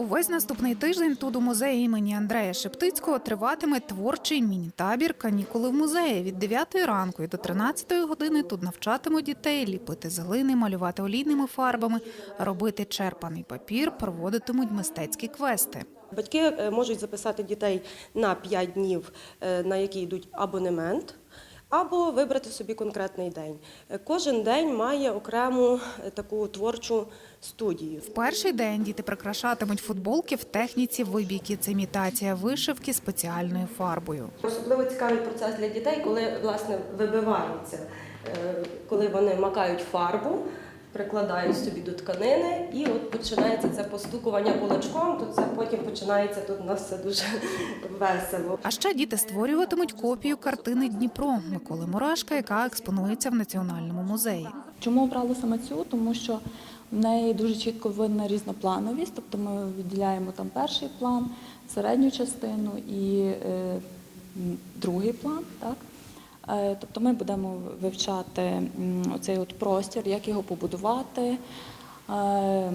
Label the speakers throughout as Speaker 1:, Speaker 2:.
Speaker 1: Увесь наступний тиждень тут у музеї імені Андрея Шептицького триватиме творчий міні-табір канікули в музеї. Від 9 ранку і до 13 години тут навчатимуть дітей ліпити з глини, малювати олійними фарбами, робити черпаний папір, проводитимуть мистецькі квести.
Speaker 2: Батьки е, можуть записати дітей на 5 днів, е, на які йдуть абонемент, або вибрати собі конкретний день. Е, Кожен день має окрему е, таку творчу студію.
Speaker 1: В перший день діти прикрашатимуть футболки в техніці вибійки. Це імітація вишивки спеціальною фарбою.
Speaker 2: Особливо цікавий процес для дітей, коли власне вибиваються, е, коли вони макають фарбу. Прикладають собі до тканини, і от починається це постукування кулачком, то це потім починається тут у нас все дуже весело.
Speaker 1: А ще діти створюватимуть копію картини Дніпро Миколи Мурашка, яка експонується в національному музеї.
Speaker 3: Чому обрали саме цю? Тому що в неї дуже чітко видно різноплановість, тобто ми виділяємо там перший план, середню частину і е, другий план. Так? Е, Тобто ми будемо вивчати оцей от простір, як його побудувати. Е,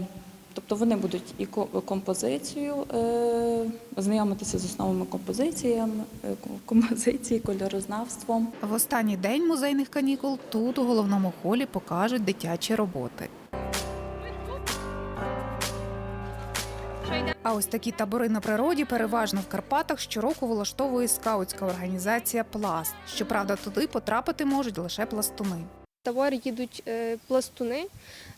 Speaker 3: Тобто вони будуть і ко- композицію, е, знайомитися з основами композиції, кольорознавством.
Speaker 1: В останній день музейних канікул тут у головному холі покажуть дитячі роботи. А ось такі табори на природі переважно в Карпатах щороку влаштовує скаутська організація Пласт. Щоправда, туди потрапити можуть лише пластуни.
Speaker 4: табор їдуть е, пластуни.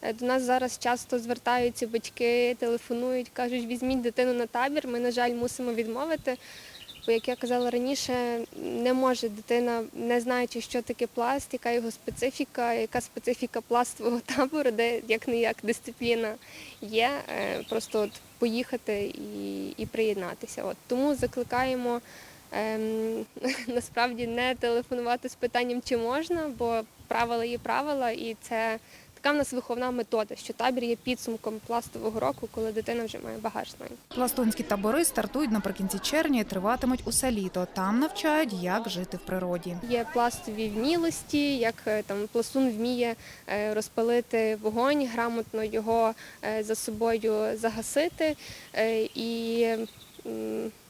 Speaker 4: Е, До нас зараз часто звертаються батьки, телефонують, кажуть, візьміть дитину на табір. Ми, на жаль, мусимо відмовити. Бо, як я казала раніше, не може дитина, не знаючи, що таке пласт, яка його специфіка, яка специфіка пластового табору, де як не як дисципліна є, е, просто от поїхати і, і приєднатися. От тому закликаємо ем, насправді не телефонувати з питанням, чи можна, бо правила є правила, і це така в нас виховна метода, що табір є підсумком пластового року, коли дитина вже має багаж знань.
Speaker 1: Пластунські табори стартують наприкінці червня і триватимуть усе літо. Там навчають, як жити в природі.
Speaker 4: Є пластові вмілості, як е, там пластун вміє е, розпалити вогонь, грамотно його е, за собою загасити і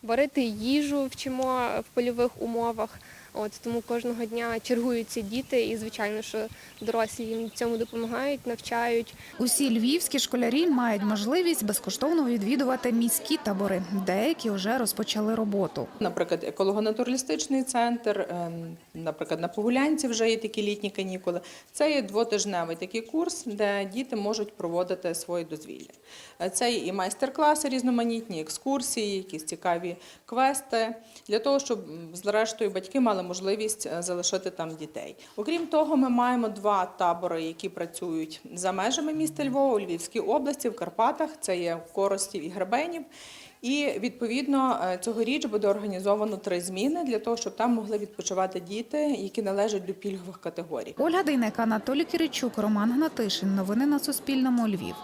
Speaker 4: варити їжу вчимо в польових умовах. От тому кожного дня чергуються діти, і звичайно, що дорослі їм цьому допомагають, навчають.
Speaker 1: Усі львівські школярі мають можливість безкоштовно відвідувати міські табори. Деякі вже розпочали роботу.
Speaker 5: Наприклад, еколого-натуралістичний центр, ем, наприклад, на Погулянці вже є такі літні канікули. Це є двотижневий такий курс, де діти можуть проводити свої дозвілля. Е, Це і майстер-класи різноманітні, екскурсії, якісь цікаві квести, для того, щоб зрештою батьки мали можливість е, залишити там дітей. Окрім того, ми маємо два табори, які працюють за межами міста Львова у Львівській області, в Карпатах. Це є Коростів і Гребенів. І відповідно е, цьогоріч буде організовано три зміни для того, щоб там могли відпочивати діти, які належать до пільгових категорій.
Speaker 1: Ольга Дейнека, Анатолій Киричук, Роман Гнатишин. Новини на Суспільному. Львів.